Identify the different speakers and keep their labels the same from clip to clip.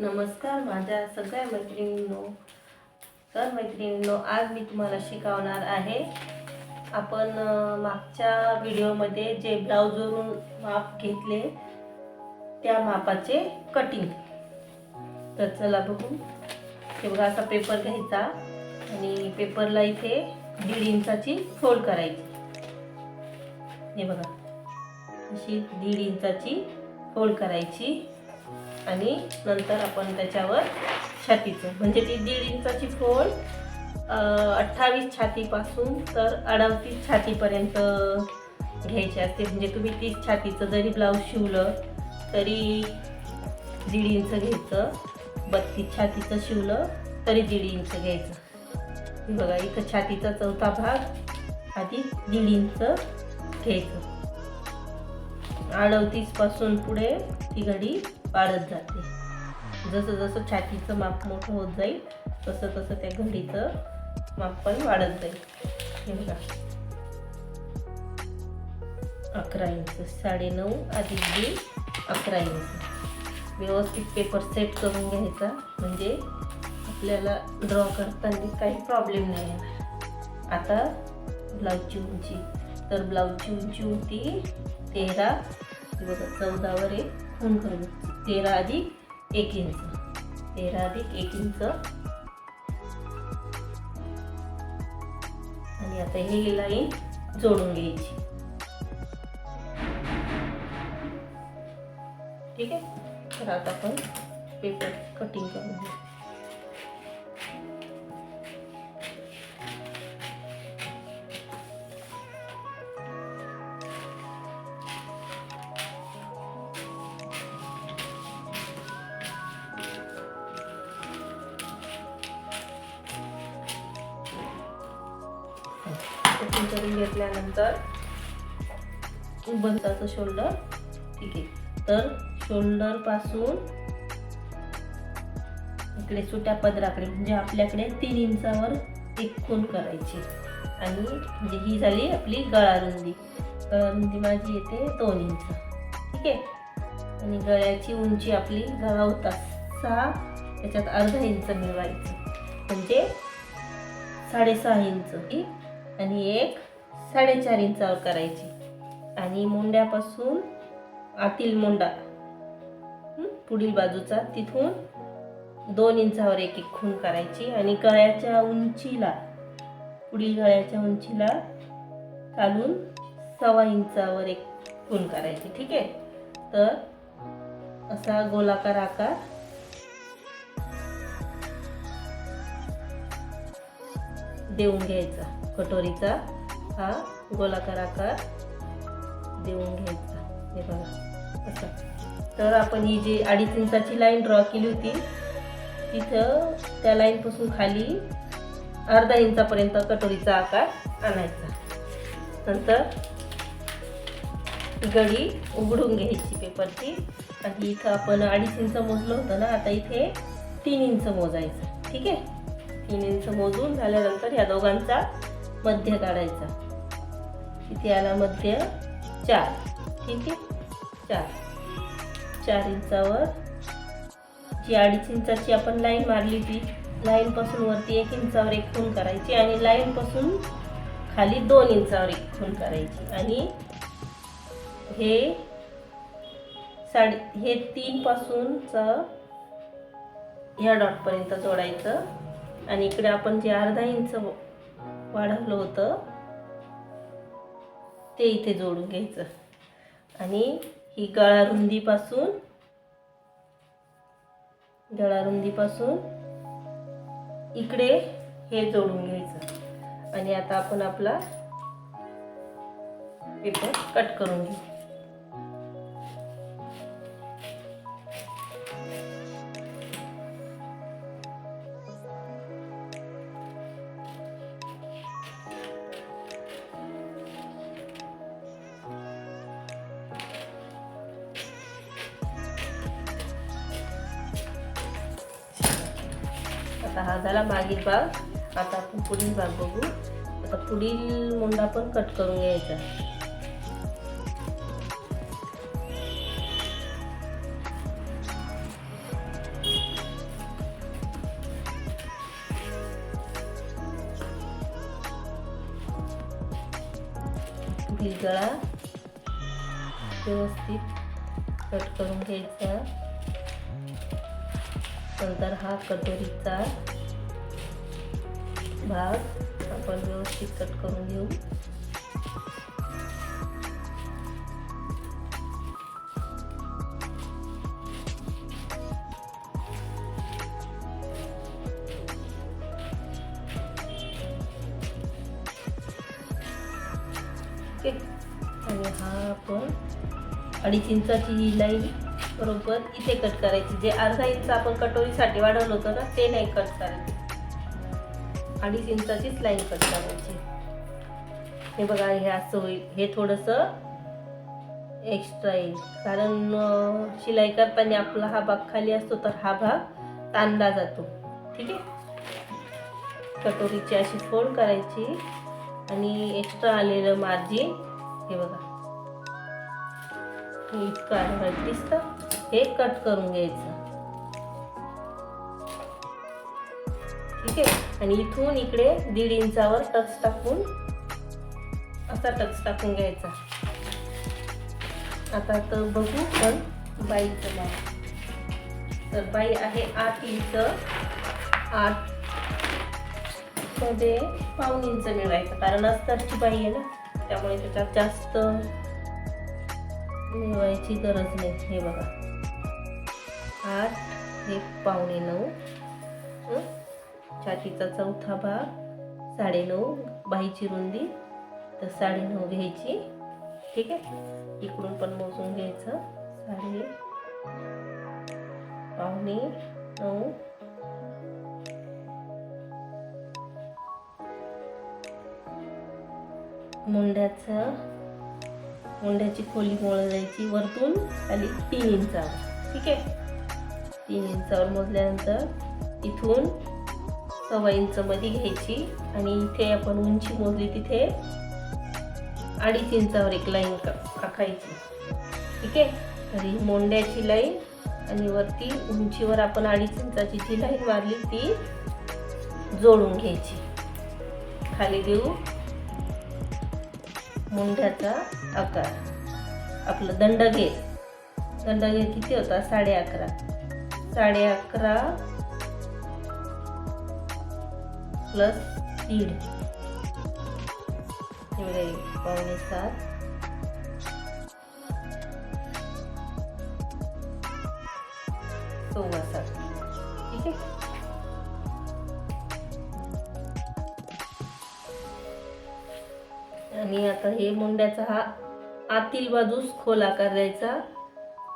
Speaker 1: नमस्कार माझ्या सगळ्या मैत्रिणींनो. तर मैत्रिणींनो आज मी तुम्हाला शिकवणार आहे. आपण मागच्या व्हिडिओमध्ये जे ब्लाऊजवरून माप घेतले त्या मापाचे कटिंग तर चला बघू. हे बघा असा पेपर घ्यायचा आणि पेपरला इथे दीड इंचाची फोल्ड करायची. हे बघा. अशी दीड इंचाची फोल्ड करायची. आणि नंतर आपण त्याच्यावर छातीचं म्हणजे ती दीड इंचाची फोड अठ्ठावीस छातीपासून तर अडतीस छातीपर्यंत घ्यायची असते. म्हणजे तुम्ही तीस छातीचं जरी ब्लाऊज शिवलं तरी दीड इंच घ्यायचं बत्तीस छातीचं शिवलं तरी दीड इंच घ्यायचं. बघा इथं छातीचा चौथा भाग आधी दीड इंच घ्यायचं. अडतीसपासून पुढे ती घडी वाढत जाते. जसं जसं छातीचं माप मोठं होत जाईल तसं तसं त्या घडीचं माप पण वाढत जाईल. बघा. अकरा इंच साडेनऊ अधिक दीड अकरा इंच. व्यवस्थित पेपर सेट करून घ्यायचा म्हणजे आपल्याला ड्रॉ करताना काही प्रॉब्लेम नाही येणार. आता ब्लाऊजची उंची. तर ब्लाऊजची उंची होती तेरा किंवा बघा चौदावर एक फोन करून. तेरा अधिक एक इंच. तेरा अधिक एक इंच. आणि आता ही लाईन जोडून घ्यायची. ठीक आहे? तर आता आपण पेपर कटिंग करून घेऊ. कटिंग करून घेतल्यानंतर बंदाचं शोल्डर ठीक आहे. तर शोल्डरपासून इकडे सुट्या पदराकडे म्हणजे आपल्याकडे तीन इंचावर एक खून करायची. आणि म्हणजे ही झाली आपली गळारुंदी गळारुंदी माझी येते दोन इंच. ठीक आहे? आणि गळ्याची उंची आपली गळा होता सहा त्याच्यात अर्धा इंच मिळवायचं. म्हणजे साडेसहा इंच. ठीक आणि एक साडेचार इंचावर करायची. आणि मुंड्यापासून आतील मुंडा पुढील बाजूचा तिथून दोन इंचावर एक एक खून करायची. आणि गळ्याच्या उंचीला पुढील गळ्याच्या उंचीला खालून सव्वा इंचावर एक खून करायची. ठीक आहे? तर असा गोलाकार आकार. देऊन घ्यायचा. कटोरीचा हा गोलाकार आकार देऊन घ्यायचा. हे बघा असं. तर आपण ही जी अडीच इंचाची लाईन ड्रॉ केली होती तिथं त्या लाईनपासून खाली अर्धा इंचापर्यंत कटोरीचा आकार आणायचा. नंतर गडी उघडून घ्यायची पेपरची. आणि इथं आपण अडीच इंच मोजलं होतं ना आता इथे तीन इंच मोजायचं. ठीक आहे? तीन इंच मोजून झाल्यानंतर ह्या दोघांचा मध्य काढायचा. इथे आला मध्य? चार. ठीक आहे? चार. चार इंचावर. जी अडीच इंचाची आपण लाईन मारली ती लाईनपासून वरती एक इंचावर एक खून करायची आणि लाईनपासून खाली दोन इंचावर एक खून करायची. आणि हे साडे हे तीनपासूनचं ह्या डॉटपर्यंत जोडायचं. आणि इकडे आपण जे अर्धा इंच वाढवलं होतं. ते इथे जोडून घ्यायचं. आणि ही गळा रुंदीपासून गळा रुंदीपासून इकडे हे जोडून घ्यायचं. आणि आता आपण आपला पेपर कट करून घेऊ. आता हा झाला मागील भाग. आता आपण पुढील भाग बघू. आता पुढील मुंडा पण कट करून घ्यायचा. गळा व्यवस्थित कट करून घ्यायचा. नंतर हा कटोरीचा भाग आपण व्यवस्थित कट करून घेऊ. आणि हा आपण अडीच इंचाची ही लाईन बरोबर इथे कट करायची. जे अर्धा इंच आपण कटोरीसाठी वाढवलं होतं ना ते नाही कट करायचं. अडीच इंचाचीच लाईन कट करायची. हे बघा हे असं होईल हे थोडंसं एक्स्ट्रा येईल कारण शिलाई करताना आपला हा भाग खाली असतो तर हा भाग ताणला जातो. ठीक आहे? कटोरीची अशी फोल्ड करायची आणि एक्स्ट्रा आलेलं मार्जिन हे बघा. इतकं आहे दिसतं. हे कट करून घ्यायचं. ठीक आहे? आणि इथून इकडे दीड इंचावर टक्स टाकून असा टक्स टाकून घ्यायचा. आता तर बघू पण बाईचं नाव. तर बाई आहे आठ इंच आठमध्ये पाऊन इंच मिळवायचं. कारण अस्तरची बाई आहे ना त्यामुळे त्याच्यात जास्त मिळवायची गरज नाही. हे बघा. आज हे पावणे नऊ. छातीचा चौथा भाग साडेनऊ बाईची रुंदी. तर साडेनऊ घ्यायची. ठीक आहे? इकडून पण मोजून घ्यायचं. साडे पावणे नऊ. मुंड्याचं मुंड्याची खोली मोजायची वरतून खाली तीन इंचावर ठीक आहे? तीन इंचावर मोजल्यानंतर इथून सव्वा इंच मध्ये घ्यायची. आणि इथे आपण उंची मोजली तिथे अडीच इंचावर एक लाईन आखायची ठीक आहे? तर ही मोंड्याची लाईन आणि वरती उंचीवर आपण अडीच इंचाची जी लाईन मारली ती जोडून घ्यायची. खाली देऊ. मुंड्याचा आकार. आपलं दंडगे दंडगे किती होता? साडे अकरा. साडे अकरा प्लस दीड. एवढे पावणे सात. सव्वा सात. ठीक आहे? आणि आता हे मुंड्याचा हा आतील बाजूस खोल आकार द्यायचा.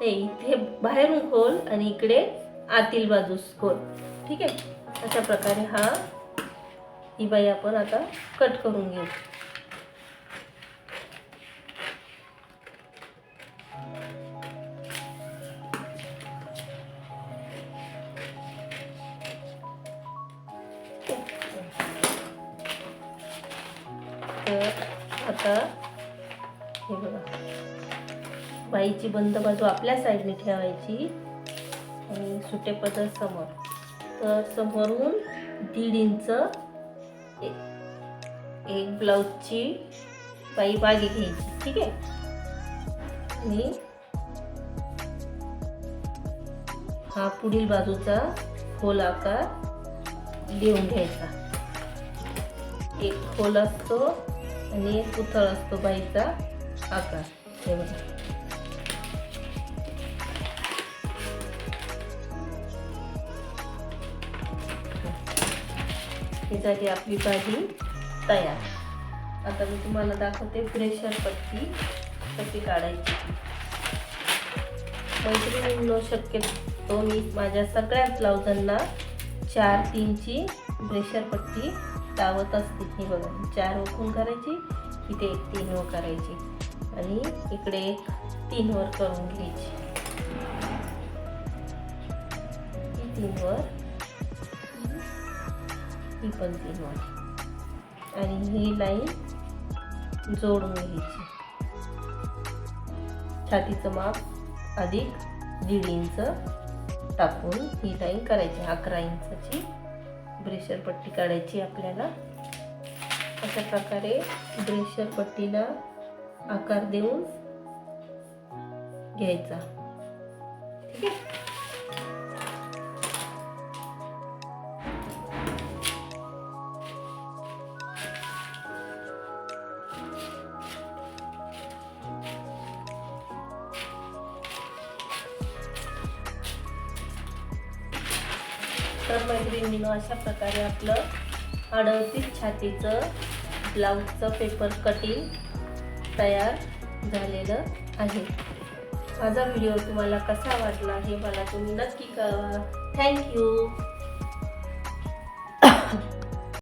Speaker 1: नाही इथे बाहेरून खोल आणि इकडे आतील बाजूस गोल ठीक आहे? अशा प्रकारे हा ही बाई आपण आता कट करून घेऊ. तर आता हे बघा. बाईची बंद बाजू आपल्या साईडने ठेवायची. सुटे पदर समोर. तर समोरून दीड इंच एक ब्लाऊजची बाई बागी घ्यायची ठीक आहे? आणि हा पुढील बाजूचा खोल आकार देऊन घ्यायचा. एक खोल असतो आणि एक पुतळ असतो बाईचा आकार. हे बघा. ही झाली आपली भाजी तयार. आता मी तुम्हाला दाखवते प्रेशर पट्टी कशी काढायची. मैत्रिणींनो शक्यतो मी माझ्या सगळ्याच ब्लाउजांना चार तीनची प्रेशर पट्टी लावत असते. हे बघा चार ओकून करायची इथे एक तीन वर करायची आणि इकडे एक तीन वर करून घ्यायची. तीन वर ही पण तीन वर आणि ही लाईन जोडून घ्यायची. छातीचं माप अधिक दीड इंच टाकून ही लाईन करायची. अकरा इंचाची ब्रेशर पट्टी काढायची आपल्याला. अशा प्रकारे ब्रेशर पट्टीला आकार देऊन घ्यायचा. ठीक आहे? तर मैत्रिणीनं अशा प्रकारे आपलं अडवतीस छातीचं ब्लाऊजचं पेपर कटिंग तयार झालेलं आहे. माझा व्हिडिओ तुम्हाला कसा वाटला हे मला तुम्ही नक्की कळवा. थँक्यू